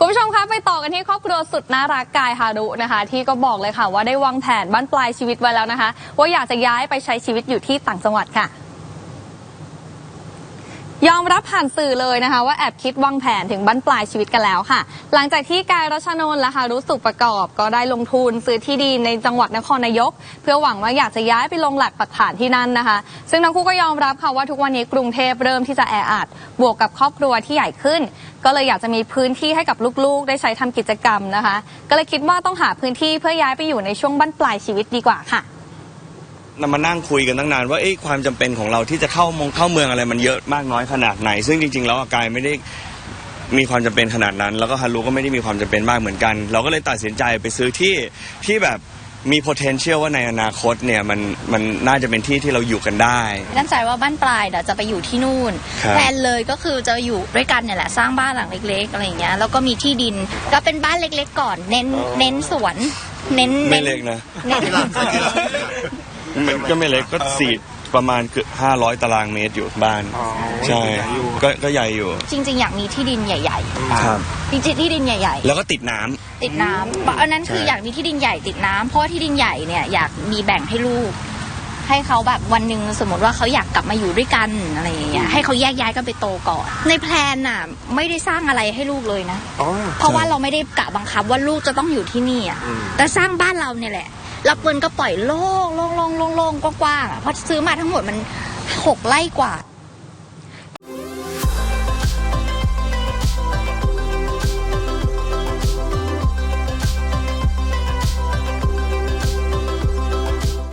คุณผู้ชมคะไปต่อกันที่ครอบครัวสุดน่ารักกายฮารุนะคะ ที่ก็บอกเลยค่ะว่าได้วางแผนบ้านปลายชีวิตไว้แล้วนะคะ ว่าอยากจะย้ายไปใช้ชีวิตอยู่ที่ต่างจังหวัดค่ะ ยอมรับผ่านสื่อเลยนะคะ ว่าแอบคิดวางแผนถึงบั้นปลายชีวิตกันแล้วค่ะ หลังจากที่กายรัชนนท์และฮารุสุขประกอบ ก็ได้ลงทุนซื้อที่ดินในจังหวัดนครนายก เพื่อหวังว่าอยากจะย้ายไปลงหลักปักฐานที่นั่นนะคะ ซึ่งทั้งคู่ก็ยอมรับค่ะว่าทุกวันนี้กรุงเทพเริ่มที่จะแออัดบวกกับครอบครัวที่ใหญ่ขึ้น ก็เลยอยากจะมีพื้นที่ให้กับลูกๆ ได้ใช้ทำกิจกรรมนะคะ ก็เลยคิดว่าต้องหาพื้นที่เพื่อย้ายไปอยู่ในช่วงบั้นปลายชีวิตดีกว่าค่ะเรามานั่งคุยกันตั้งนานว่าเอ๊ะความจำเป็นของเราที่จะเข้ามงเข้าเมืองอะไรมันเยอะมากน้อยขนาดไหน ซึ่งจริง ๆ แล้วอะกายไม่ได้มีความจำเป็นขนาดนั้น แล้วก็ฮารุก็ไม่ได้มีความจำเป็นมากเหมือนกัน เราก็เลยตัดสินใจไปซื้อที่ที่แบบ มี potential ว่าในอนาคตเนี่ยมันมันน่าจะเป็นที่ที่เราอยู่กันได้ ตั้งใจว่าบ้านปลายเดี๋ยวจะไปอยู่ที่นู่นครับ แพลนเลยก็คือจะอยู่ด้วยกันเนี่ยแหละสร้างบ้านหลังเล็กๆอะไรอย่างเงี้ยแล้วก็มีที่ดินก็เป็นบ้านเล็กๆก่อน เน้นเน้นสวน เน้นไม่น้นเล็กนะ เน้นมันก็ไม่เล็กก็สี่ ประมาณเกือบห้าร้อยตารางเมตรอยู่บ้าน ใช่ก็ก็ใหญ่อยู่ จริง ๆ อยากมีที่ดินใหญ่ครับๆจริงๆที่ดินใหญ่แล้วก็ติดน้ำๆติดน้ำเพราะอันนั้นคือใช่อยากมีที่ดินใหญ่ติดน้ำเพราะว่าที่ดินใหญ่เนี่ยอยากมีแบ่งให้ลูก ให้เขาแบบวันหนึ่งสมมติว่าเขาอยากกลับมาอยู่ด้วยกันอะไรอย่างเงี้ยให้เขาแยกย้ายกันไปโตก่อนในแพลนน่ะไม่ได้สร้างอะไรให้ลูกเลยนะเพราะว่าเราไม่ได้กะบังคับว่าลูกจะต้องอยู่ที่นี่อะแต่สร้างบ้านเราเนี่ยแหละ แล้วเปินก็ปล่อยโล่งโล่งโล่งโล่งล่งกว้างๆเพราะซื้อมาทั้งหมดมันหกไร่กว่า